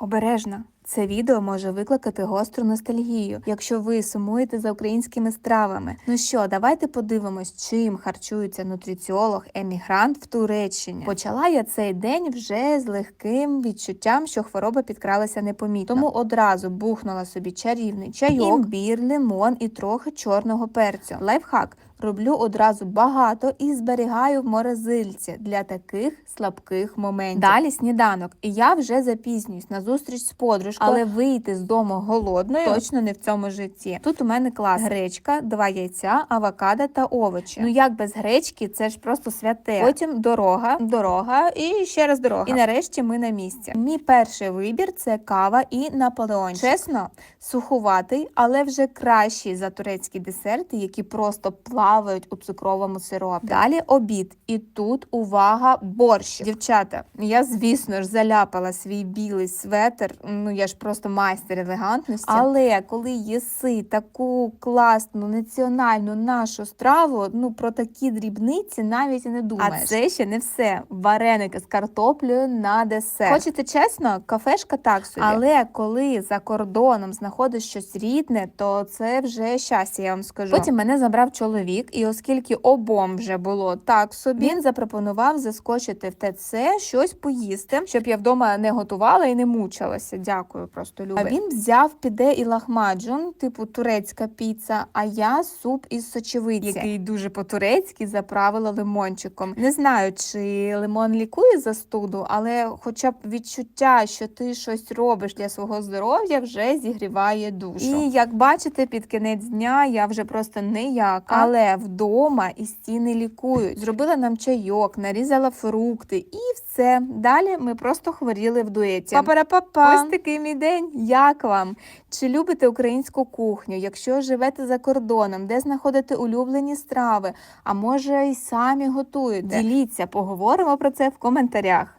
Обережно. Це відео може викликати гостру ностальгію, якщо ви сумуєте за українськими стравами. Ну що, давайте подивимось, чим харчується нутриціолог емігрант в Туреччині. Почала я цей день вже з легким відчуттям, що хвороба підкралася непомітно. Тому одразу бухнула собі чарівний чайок, імбір, лимон і трохи чорного перцю. Лайфхак. Роблю одразу багато і зберігаю в морозильці для таких слабких моментів. Далі сніданок, і я вже запізнююсь на зустріч з подружкою, але вийти з дому голодною точно не в цьому житті. Тут у мене клас гречка, два яйця, авокадо та овочі. Ну як без гречки, це ж просто святе. Потім дорога, дорога і ще раз дорога. І нарешті ми на місці. Мій перший вибір це кава і наполеон. Чесно, сухуватий, але вже кращий за турецькі десерти, які просто плавають у цукровому сиропі. Далі обід. І тут увага, борщ. Дівчата, я, звісно ж, заляпала свій білий светр. Ну я ж просто майстер елегантності. Але коли їси таку класну національну нашу страву, ну про такі дрібниці навіть і не думаєш. А це ще не все. Вареники з картоплею на десерт. Хочете чесно, кафешка так собі. Але коли за кордоном знаходиш щось рідне, то це вже щастя, я вам скажу. Потім мене забрав чоловік, і оскільки обом вже було так собі, він запропонував заскочити в ТЦ щось поїсти, щоб я вдома не готувала і не мучилася. Дякую, просто любий. А він взяв піде і лахмаджун, типу турецька піца, а я суп із сочевиці, який дуже по-турецьки заправила лимончиком. Не знаю, чи лимон лікує застуду, але хоча б відчуття, що ти щось робиш для свого здоров'я, вже зігріває душу. І як бачите, під кінець дня я вже просто ніяка, але вдома і стіни лікують. Зробила нам чайок, нарізала фрукти і все. Далі ми просто хворіли в дуеті. Па-па-па-па! Ось такий мій день. Як вам? Чи любите українську кухню? Якщо живете за кордоном, де знаходите улюблені страви, а може й самі готуєте? Діліться, поговоримо про це в коментарях.